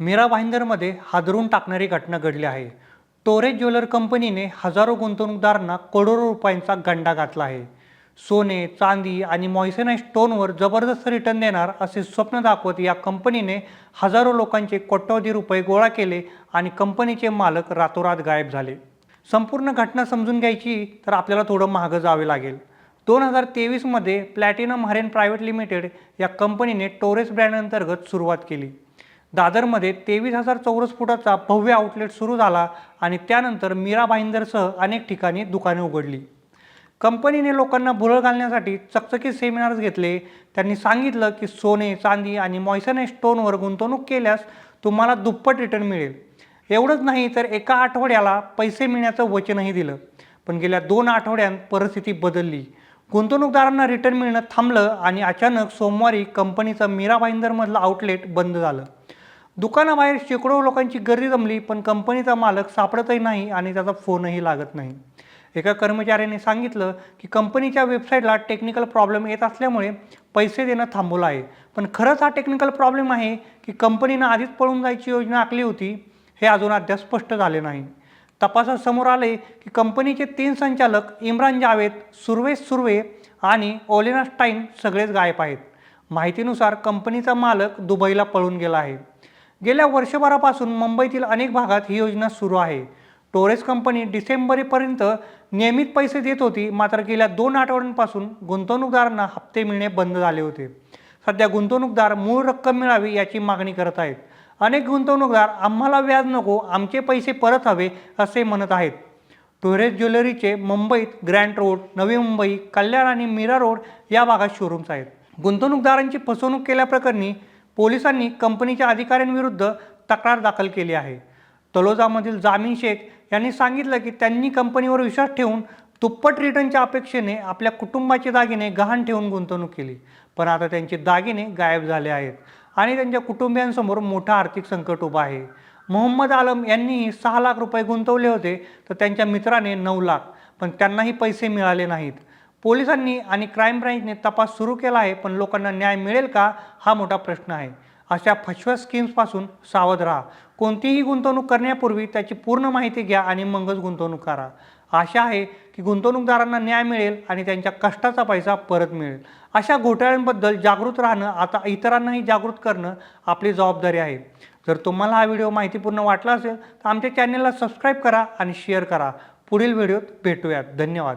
मीरा भाईंदरमध्ये हादरून टाकणारी घटना घडली आहे. टोरेज ज्वेलर कंपनीने हजारो गुंतवणूकदारांना करोडो रुपयांचा गंडा घातला आहे. सोने चांदी आणि मॉइसनाइज स्टोनवर जबरदस्त रिटर्न देणार असे स्वप्न दाखवत या कंपनीने हजारो लोकांचे कोट्यवधी रुपये गोळा केले आणि कंपनीचे मालक रातोरात गायब झाले. संपूर्ण घटना समजून घ्यायची तर आपल्याला थोडं महागं जावे लागेल. दोन हजार तेवीसमध्ये प्लॅटिनम हरेन प्रायव्हेट लिमिटेड या कंपनीने टोरेस ब्रँड अंतर्गत सुरुवात केली. दादरमध्ये तेवीस हजार चौरस फुटाचा भव्य आउटलेट सुरू झाला आणि त्यानंतर मीरा भाईंदरसह अनेक ठिकाणी दुकाने उघडली. कंपनीने लोकांना भुरळ घालण्यासाठी चकचकीत सेमिनार्स घेतले. त्यांनी सांगितलं की सोने चांदी आणि मॉइसनाइज स्टोनवर गुंतवणूक केल्यास तुम्हाला दुप्पट रिटर्न मिळेल. एवढंच नाही तर एका आठवड्याला पैसे मिळण्याचं वचनही दिलं. पण गेल्या दोन आठवड्यांत परिस्थिती बदलली. गुंतवणूकदारांना रिटर्न मिळणं थांबलं आणि अचानक सोमवारी कंपनीचं मीरा भाईंदरमधलं आउटलेट बंद झालं. दुकानाबाहेर शेकडो लोकांची गर्दी जमली पण कंपनीचा मालक सापडतही नाही आणि त्याचा फोनही लागत नाही. एका कर्मचाऱ्याने सांगितलं की कंपनीच्या वेबसाईटला टेक्निकल प्रॉब्लेम येत असल्यामुळे पैसे देणं थांबवलं आहे. पण खरंच हा टेक्निकल प्रॉब्लेम आहे की कंपनीनं आधीच पळून जायची योजना आखली होती हे अजून अद्याप स्पष्ट झाले नाही. तपासात समोर आले की कंपनीचे तीन संचालक इम्रान जावेद सुर्वेश सुर्वे आणि ओलेना स्टाईन सगळेच गायब आहेत. माहितीनुसार कंपनीचा मालक दुबईला पळून गेला आहे. गेल्या वर्षभरापासून मुंबईतील अनेक भागात ही योजना सुरू आहे. टोरेस कंपनी डिसेंबरपर्यंत नियमित पैसे देत होती मात्र गेल्या दोन आठवड्यांपासून गुंतवणूकदारांना हप्ते मिळणे बंद झाले होते. सध्या गुंतवणूकदार मूळ रक्कम मिळावी याची मागणी करत आहेत. अनेक गुंतवणूकदार आम्हाला व्याज नको आमचे पैसे परत हवे असे म्हणत आहेत. टोरेस ज्वेलरीचे मुंबईत ग्रँड रोड नवी मुंबई कल्याण आणि मीरा रोड या भागात शोरूम्स आहेत. गुंतवणूकदारांची फसवणूक केल्याप्रकरणी पोलिसांनी कंपनीच्या अधिकाऱ्यांविरुद्ध तक्रार दाखल केली आहे. तलोजामधील जामीन शेख यांनी सांगितलं की त्यांनी कंपनीवर विश्वास ठेवून दुप्पट रिटर्नच्या अपेक्षेने आपल्या कुटुंबाचे दागिने गहाण ठेवून गुंतवणूक केली. पण आता त्यांचे दागिने गायब झाले आहेत आणि त्यांच्या कुटुंबियांसमोर मोठं आर्थिक संकट उभं आहे. मोहम्मद आलम यांनीही सहा लाख रुपये गुंतवले होते तर त्यांच्या मित्राने नऊ लाख पण त्यांनाही पैसे मिळाले नाहीत. पोलिसांनी आणि क्राईम ब्रँचने तपास सुरू केला आहे पण लोकांना न्याय मिळेल का हा मोठा प्रश्न आहे. अशा फसव्या स्कीम्सपासून सावध राहा. कोणतीही गुंतवणूक करण्यापूर्वी त्याची पूर्ण माहिती घ्या आणि मगच गुंतवणूक करा. आशा आहे की गुंतवणूकदारांना न्याय मिळेल आणि त्यांच्या कष्टाचा पैसा परत मिळेल. अशा घोटाळ्यांबद्दल जागृत राहणं आता इतरांनाही जागृत करणं आपली जबाबदारी आहे. जर तुम्हाला हा व्हिडिओ माहितीपूर्ण वाटला असेल तर आमच्या चॅनलला सबस्क्राईब करा आणि शेअर करा. पुढील व्हिडिओत भेटूयात. धन्यवाद.